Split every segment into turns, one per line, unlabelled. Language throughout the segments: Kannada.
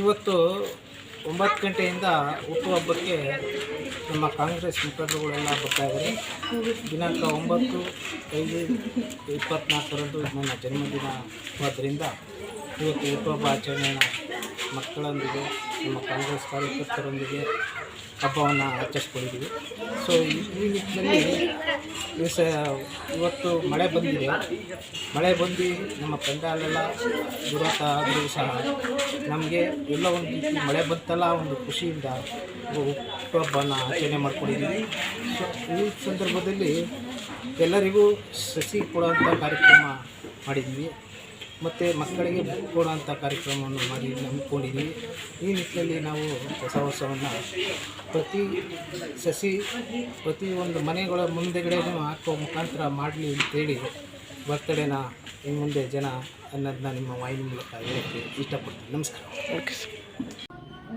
ಇವತ್ತು ಒಂಬತ್ತು ಗಂಟೆಯಿಂದ ಹುಟ್ಟುಹಬ್ಬಕ್ಕೆ ನಮ್ಮ ಕಾಂಗ್ರೆಸ್ ಮುಖಂಡರುಗಳೆಲ್ಲ ಬರ್ತಾ ಇದ್ದಾರೆ. ದಿನಾಂಕ ಒಂಬತ್ತು ಐದು ಇಪ್ಪತ್ತ್ನಾಲ್ಕರಂದು ನನ್ನ ಜನ್ಮದಿನ ಆದ್ದರಿಂದ ಇವತ್ತು ಹುಟ್ಟುಹಬ್ಬ ಆಚರಣೆಯನ್ನು ಮಕ್ಕಳೊಂದಿಗೆ, ನಮ್ಮ ಕಾಂಗ್ರೆಸ್ ಕಾರ್ಯಕರ್ತರೊಂದಿಗೆ ಹಬ್ಬವನ್ನು ಆಚರಿಸ್ಕೊಂಡಿದ್ದೀವಿ. ಸೊ ಈ ನಿಟ್ಟಿನಲ್ಲಿ ಈ ಸ ಇವತ್ತು ಮಳೆ ಬಂದಿದೆ. ಮಳೆ ಬಂದು ನಮ್ಮ ಪೆಂಡಾಲೆಲ್ಲ ದುರಂತ ಆದರೂ ಸಹ ನಮಗೆ ಎಲ್ಲ ಒಂದು ಮಳೆ ಬಂತಲ್ಲ, ಒಂದು ಖುಷಿಯಿಂದ ಹುಟ್ಟುಹಬ್ಬನ ಆಚರಣೆ ಮಾಡ್ಕೊಂಡಿದ್ದೀವಿ. ಸೊ ಈ ಸಂದರ್ಭದಲ್ಲಿ ಎಲ್ಲರಿಗೂ ಸಸಿ ಕೊಡುವಂಥ ಕಾರ್ಯಕ್ರಮ ಮಾಡಿದ್ವಿ ಮತ್ತು ಮಕ್ಕಳಿಗೆ ಕೊಡುವಂಥ ಕಾರ್ಯಕ್ರಮವನ್ನು ಮಾಡಿ ನಂಬಿಕೊಂಡಿದ್ದೀವಿ. ಈ ನಿಟ್ಟಿನಲ್ಲಿ ನಾವು ಹೊಸ ವರ್ಷವನ್ನು ಪ್ರತಿ ಸಸಿ, ಪ್ರತಿ ಒಂದು ಮನೆಗಳ ಮುಂದೆಗಡೆನೂ ಹಾಕೋ ಮುಖಾಂತರ ಮಾಡಲಿ ಅಂತೇಳಿ ಬರ್ತಡೇನ ಇನ್ನು ಮುಂದೆ ಜನ ಅನ್ನೋದನ್ನ ನಿಮ್ಮ ವಾಹಿನಿ ಮೂಲಕ ಹೇಳೋಕ್ಕೆ ಇಷ್ಟಪಡ್ತೀನಿ. ನಮಸ್ಕಾರ.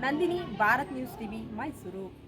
Nandini, Bharat news TV, Mysuru.